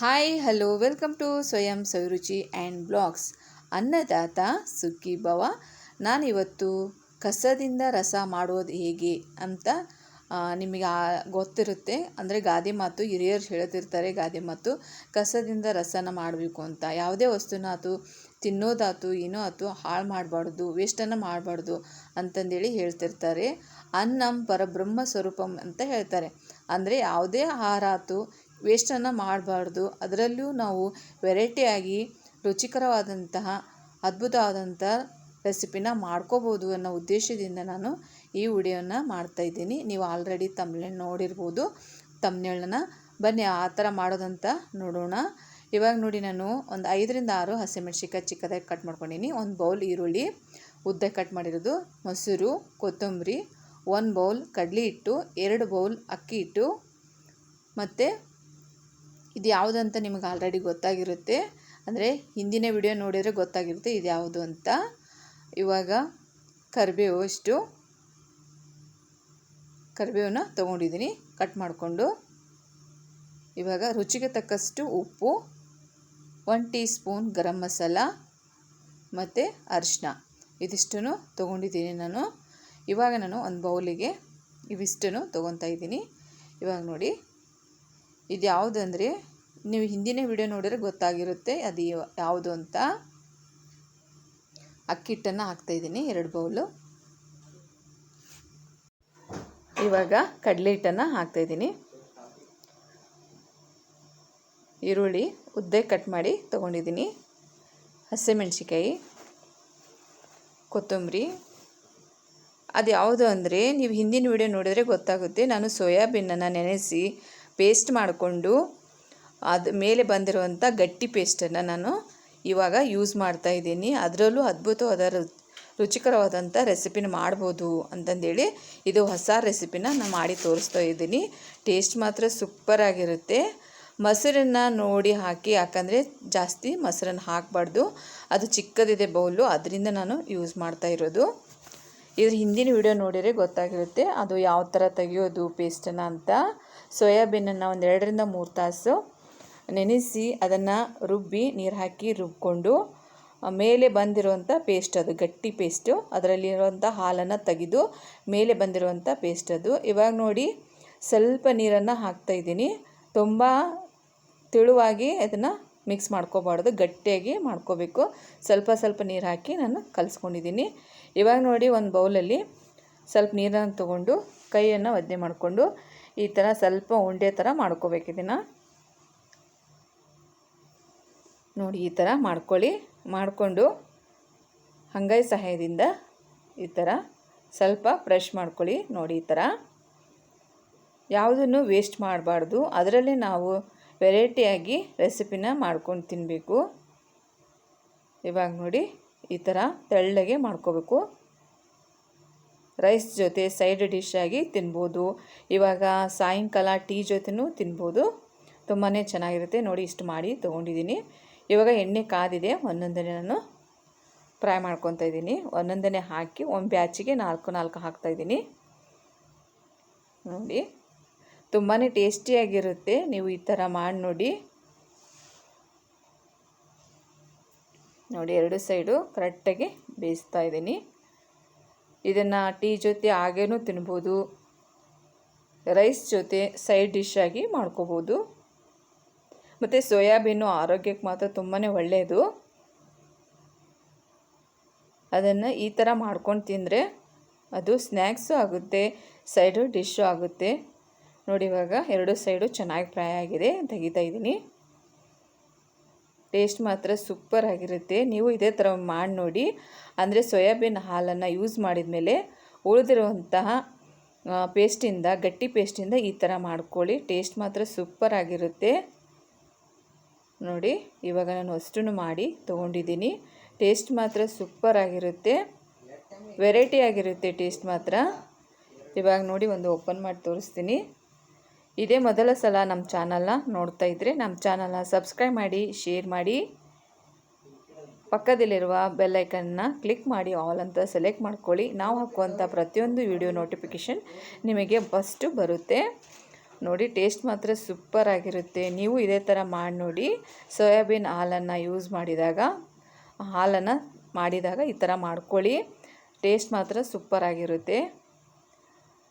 Hi hello welcome to ಸ್ವಯಂ ಸವಿರುಚಿ and blogs ಅನ್ನದಾತ ಸುಗ್ಗಿ ಭವ ನಾನಿವತ್ತು ಕಸದಿಂದ ರಸ ಮಾಡೋದು ಹೇಗೆ ಅಂತ ನಿಮಗೆ ಗೊತ್ತಿರುತ್ತೆ. ಅಂದರೆ ಗಾದೆ ಮಾತು ಹಿರಿಯರು ಹೇಳ್ತಿರ್ತಾರೆ ಗಾದೆ ಮಾತು ಕಸದಿಂದ ರಸನ ಮಾಡಬೇಕು ಅಂತ. ಯಾವುದೇ ವಸ್ತುನ ಆತು, ತಿನ್ನೋದಾತು, ಏನೋ ಆತು, ಹಾಳು ಮಾಡಬಾರ್ದು, ವೇಸ್ಟನ್ನು ಮಾಡಬಾರ್ದು ಅಂತಂದೇಳಿ ಹೇಳ್ತಿರ್ತಾರೆ. ಅನ್ನಂ ಪರಬ್ರಹ್ಮ ಸ್ವರೂಪಂ ಅಂತ ಹೇಳ್ತಾರೆ. ಅಂದರೆ ಯಾವುದೇ ಆಹಾರ ಆತು ವೇಸ್ಟನ್ನು ಮಾಡಬಾರ್ದು. ಅದರಲ್ಲೂ ನಾವು ವೆರೈಟಿಯಾಗಿ ರುಚಿಕರವಾದಂತಹ ಅದ್ಭುತವಾದಂಥ ರೆಸಿಪಿನ ಮಾಡ್ಕೋಬೋದು ಅನ್ನೋ ಉದ್ದೇಶದಿಂದ ನಾನು ಈ ವಿಡಿಯೋನ ಮಾಡ್ತಾಯಿದ್ದೀನಿ ನೀವು ಆಲ್ರೆಡಿ ತಮ್ನೇಳ್ ನೋಡಿರ್ಬೋದು. ತಮ್ನೇಳನ್ನ ಬನ್ನಿ, ಆ ಥರ ಮಾಡೋದಂತ ನೋಡೋಣ. ಇವಾಗ ನೋಡಿ, ನಾನು ಒಂದು ಐದರಿಂದ ಆರು ಹಸಿಮೆಣ್ಸಿಕಾಯಿ ಚಿಕ್ಕದಾಗಿ ಕಟ್ ಮಾಡ್ಕೊಂಡಿನಿ. ಒಂದು ಬೌಲ್ ಈರುಳ್ಳಿ, ಉದ್ದ ಕಟ್ ಮಾಡಿರೋದು ಮೊಸರು, ಕೊತ್ತಂಬರಿ, ಒಂದು ಬೌಲ್ ಕಡಲೆ ಹಿಟ್ಟು, ಎರಡು ಬೌಲ್ ಅಕ್ಕಿ ಹಿಟ್ಟು, ಮತ್ತು ಇದು ಯಾವುದಂತ ನಿಮಗೆ ಆಲ್ರೆಡಿ ಗೊತ್ತಾಗಿರುತ್ತೆ. ಅಂದರೆ ಹಿಂದಿನ ವಿಡಿಯೋ ನೋಡಿದರೆ ಗೊತ್ತಾಗಿರುತ್ತೆ ಇದು ಯಾವುದು ಅಂತ. ಇವಾಗ ಕರಿಬೇವು ಇಷ್ಟು ಕರಿಬೇವನ್ನ ತೊಗೊಂಡಿದ್ದೀನಿ ಕಟ್ ಮಾಡಿಕೊಂಡು. ಇವಾಗ ರುಚಿಗೆ ತಕ್ಕಷ್ಟು ಉಪ್ಪು one teaspoon garam masala ಮತ್ತು ಅರಿಶಿನ ಇದಿಷ್ಟನ್ನು ತೊಗೊಂಡಿದ್ದೀನಿ ನಾನು. ಇವಾಗ ನಾನು ಒಂದು ಬೌಲಿಗೆ ಇವಿಷ್ಟನ್ನು ತೊಗೊತಾ ಇದ್ದೀನಿ. ಇವಾಗ ನೋಡಿ ಇದು ಯಾವುದಂದರೆ ನೀವು ಹಿಂದಿನ ವಿಡಿಯೋ ನೋಡಿದ್ರೆ ಗೊತ್ತಾಗಿರುತ್ತೆ ಅದು ಯಾವ- ಯಾವುದು ಅಂತ. ಅಕ್ಕಿ ಹಿಟ್ಟನ್ನು ಹಾಕ್ತಾಯಿದ್ದೀನಿ ಎರಡು ಬೌಲು. ಇವಾಗ ಕಡಲೆ ಹಿಟ್ಟನ್ನು ಹಾಕ್ತಾಯಿದ್ದೀನಿ ಈರುಳ್ಳಿ ಉದ್ದೆ ಕಟ್ ಮಾಡಿ ತೊಗೊಂಡಿದ್ದೀನಿ. ಹಸಿಮೆಣ್ಸಿಕಾಯಿ ಕೊತ್ತಂಬರಿ. ಅದು ಯಾವುದು ಅಂದರೆ ನೀವು ಹಿಂದಿನ ವಿಡಿಯೋ ನೋಡಿದರೆ ಗೊತ್ತಾಗುತ್ತೆ. ನಾನು ಸೋಯಾಬೀನನ್ನು ನೆನೆಸಿ ಪೇಸ್ಟ್ ಮಾಡಿಕೊಂಡು ಅದು ಮೇಲೆ ಬಂದಿರುವಂಥ ಗಟ್ಟಿ ಪೇಸ್ಟನ್ನು ನಾನು ಇವಾಗ ಯೂಸ್ ಮಾಡ್ತಾ ಇದ್ದೀನಿ. ಅದರಲ್ಲೂ ಅದ್ಭುತವಾದ ರುಚಿಕರವಾದಂಥ ರೆಸಿಪಿನ ಮಾಡ್ಬೋದು ಅಂತಂದೇಳಿ ಇದು ಹೊಸ ರೆಸಿಪಿನ ನಾನು ಮಾಡಿ ತೋರಿಸ್ತಾ ಇದ್ದೀನಿ. ಟೇಸ್ಟ್ ಮಾತ್ರ ಸೂಪರಾಗಿರುತ್ತೆ. ಮೊಸರನ್ನು ನೋಡಿ ಹಾಕಿ, ಯಾಕಂದರೆ ಜಾಸ್ತಿ ಮೊಸರನ್ನು ಹಾಕಬಾರ್ದು. ಅದು ಚಿಕ್ಕದಿದೆ ಬೌಲು, ಅದರಿಂದ ನಾನು ಯೂಸ್ ಮಾಡ್ತಾ ಇರೋದು. ಇದ್ರ ಹಿಂದಿನ ವಿಡಿಯೋ ನೋಡಿದರೆ ಗೊತ್ತಾಗಿರುತ್ತೆ ಅದು ಯಾವ ಥರ ತೆಗಿಯೋದು ಪೇಸ್ಟನ್ನು ಅಂತ. ಸೋಯಾಬೀನನ್ನು ಒಂದು ಎರಡರಿಂದ ಮೂರು ತಾಸು ನೆನೆಸಿ ಅದನ್ನು ರುಬ್ಬಿ ನೀರು ಹಾಕಿ ರುಬ್ಕೊಂಡು ಮೇಲೆ ಬಂದಿರುವಂಥ ಪೇಸ್ಟ್ ಅದು, ಗಟ್ಟಿ ಪೇಸ್ಟು. ಅದರಲ್ಲಿರುವಂಥ ಹಾಲನ್ನು ತೆಗೆದು ಮೇಲೆ ಬಂದಿರುವಂಥ ಪೇಸ್ಟ್ ಅದು. ಇವಾಗ ನೋಡಿ, ಸ್ವಲ್ಪ ನೀರನ್ನು ಹಾಕ್ತಾಯಿದ್ದೀನಿ ತುಂಬ ತೆಳುವಾಗಿ ಅದನ್ನು ಮಿಕ್ಸ್ ಮಾಡ್ಕೋಬಾರ್ದು, ಗಟ್ಟಿಯಾಗಿ ಮಾಡ್ಕೋಬೇಕು. ಸ್ವಲ್ಪ ಸ್ವಲ್ಪ ನೀರು ಹಾಕಿ ನಾನು ಕಲಿಸ್ಕೊಂಡಿದ್ದೀನಿ. ಇವಾಗ ನೋಡಿ, ಒಂದು ಬೌಲಲ್ಲಿ ಸ್ವಲ್ಪ ನೀರನ್ನು ತೊಗೊಂಡು, ಕೈಯನ್ನು ಒದ್ದೆ ಮಾಡಿಕೊಂಡು ಈ ಥರ ಸ್ವಲ್ಪ ಉಂಡೆ ಥರ ಮಾಡ್ಕೋಬೇಕು ಇದನ್ನು. ನೋಡಿ, ಈ ಥರ ಮಾಡ್ಕೊಳ್ಳಿ. ಮಾಡಿಕೊಂಡು ಹಂಗೈ ಸಹಾಯದಿಂದ ಈ ಥರ ಸ್ವಲ್ಪ ಫ್ರೆಶ್ ಮಾಡ್ಕೊಳ್ಳಿ. ನೋಡಿ, ಈ ಥರ. ಯಾವುದನ್ನು ವೇಸ್ಟ್ ಮಾಡಬಾರ್ದು. ಅದರಲ್ಲೇ ನಾವು ವೆರೈಟಿಯಾಗಿ ರೆಸಿಪಿನ ಮಾಡ್ಕೊಂಡು ತಿನ್ನಬೇಕು ಇವಾಗ ನೋಡಿ, ಈ ಥರ ತೆಳ್ಳಗೆ ಮಾಡ್ಕೋಬೇಕು. ರೈಸ್ ಜೊತೆ ಸೈಡ್ ಡಿಶ್ ಆಗಿ ತಿನ್ಬೋದು. ಇವಾಗ ಸಾಯಂಕಾಲ ಟೀ ಜೊತೆನೂ ತಿನ್ಬೋದು. ತುಂಬಾ ಚೆನ್ನಾಗಿರುತ್ತೆ. ನೋಡಿ ಇಷ್ಟು ಮಾಡಿ ತೊಗೊಂಡಿದ್ದೀನಿ. ಇವಾಗ ಎಣ್ಣೆ ಕಾದಿದೆ. ಒಂದೊಂದನೇ ನಾನು ಫ್ರೈ ಮಾಡ್ಕೊತಾ ಇದ್ದೀನಿ. ಒಂದೊಂದನೇ ಹಾಕಿ ಒಂದು ಬ್ಯಾಚಿಗೆ ನಾಲ್ಕು ನಾಲ್ಕು ಹಾಕ್ತಾಯಿದ್ದೀನಿ ನೋಡಿ. ತುಂಬಾ ಟೇಸ್ಟಿಯಾಗಿರುತ್ತೆ. ನೀವು ಈ ಥರ ಮಾಡಿ ನೋಡಿ. ನೋಡಿ, ಎರಡು ಸೈಡು ಕರೆಕ್ಟಾಗಿ ಬೇಯಿಸ್ತಾ ಇದ್ದೀನಿ. ಇದನ್ನು ಟೀ ಜೊತೆ ಹಾಗೇನೂ ತಿನ್ಬೋದು. ರೈಸ್ ಜೊತೆ ಸೈಡ್ ಡಿಶ್ ಆಗಿ ಮಾಡ್ಕೋಬೋದು. ಮತ್ತು ಸೋಯಾಬೀನು ಆರೋಗ್ಯಕ್ಕೆ ಮಾತ್ರ ತುಂಬಾ ಒಳ್ಳೆಯದು ಅದನ್ನು ಈ ಥರ ಮಾಡ್ಕೊಂಡು ತಿಂದರೆ ಅದು ಸ್ನ್ಯಾಕ್ಸು ಆಗುತ್ತೆ, ಸೈಡು ಡಿಶ್ಶು ಆಗುತ್ತೆ. ನೋಡಿ ಇವಾಗ ಎರಡು ಸೈಡು ಚೆನ್ನಾಗಿ ಫ್ರೈ ಆಗಿದೆ ತೆಗಿತಾ ಇದ್ದೀನಿ. ಟೇಸ್ಟ್ ಮಾತ್ರ ಸೂಪರ್ ಆಗಿರುತ್ತೆ. ನೀವು ಇದೇ ಥರ ಮಾಡಿ ನೋಡಿ. ಅಂದರೆ ಸೋಯಾಬೀನ್ ಹಾಲನ್ನು ಯೂಸ್ ಮಾಡಿದ ಮೇಲೆ ಉಳಿದಿರುವಂತಹ ಪೇಸ್ಟಿಂದ ಗಟ್ಟಿ ಪೇಸ್ಟಿಂದ ಈ ಥರ ಮಾಡ್ಕೊಳ್ಳಿ. ಟೇಸ್ಟ್ ಮಾತ್ರ ಸೂಪರ್ ಆಗಿರುತ್ತೆ. ನೋಡಿ, ಇವಾಗ ನಾನು ಅಷ್ಟೂ ಮಾಡಿ ತೊಗೊಂಡಿದ್ದೀನಿ. ಟೇಸ್ಟ್ ಮಾತ್ರ ಸೂಪರ್ ಆಗಿರುತ್ತೆ. ವೆರೈಟಿ ಆಗಿರುತ್ತೆ ಟೇಸ್ಟ್ ಮಾತ್ರ. ಇವಾಗ ನೋಡಿ, ಒಂದು ಓಪನ್ ಮಾಡಿ ತೋರಿಸ್ತೀನಿ. ಇದೇ ಮೊದಲ ಸಲ ನಮ್ಮ ಚಾನಲ್ನ ನೋಡ್ತಾ ಇದ್ದರೆ ನಮ್ಮ ಚಾನಲ್ನ ಸಬ್ಸ್ಕ್ರೈಬ್ ಮಾಡಿ, ಶೇರ್ ಮಾಡಿ. ಪಕ್ಕದಲ್ಲಿರುವ ಬೆಲ್ಲೈಕನ್ನ ಕ್ಲಿಕ್ ಮಾಡಿ, ಆಲ್ ಅಂತ ಸೆಲೆಕ್ಟ್ ಮಾಡ್ಕೊಳ್ಳಿ. ನಾವು ಹಾಕುವಂಥ ಪ್ರತಿಯೊಂದು ವಿಡಿಯೋ ನೋಟಿಫಿಕೇಷನ್ ನಿಮಗೆ ಫಸ್ಟು ಬರುತ್ತೆ. ನೋಡಿ, ಟೇಸ್ಟ್ ಮಾತ್ರ ಸೂಪರ್ ಆಗಿರುತ್ತೆ. ನೀವು ಇದೇ ಥರ ಮಾಡಿ ನೋಡಿ. ಸೋಯಾಬೀನ್ ಹಾಲನ್ನು ಯೂಸ್ ಮಾಡಿದಾಗ, ಹಾಲನ್ನು ಮಾಡಿದಾಗ ಈ ಥರ ಮಾಡ್ಕೊಳ್ಳಿ. ಟೇಸ್ಟ್ ಮಾತ್ರ ಸೂಪರ್ ಆಗಿರುತ್ತೆ.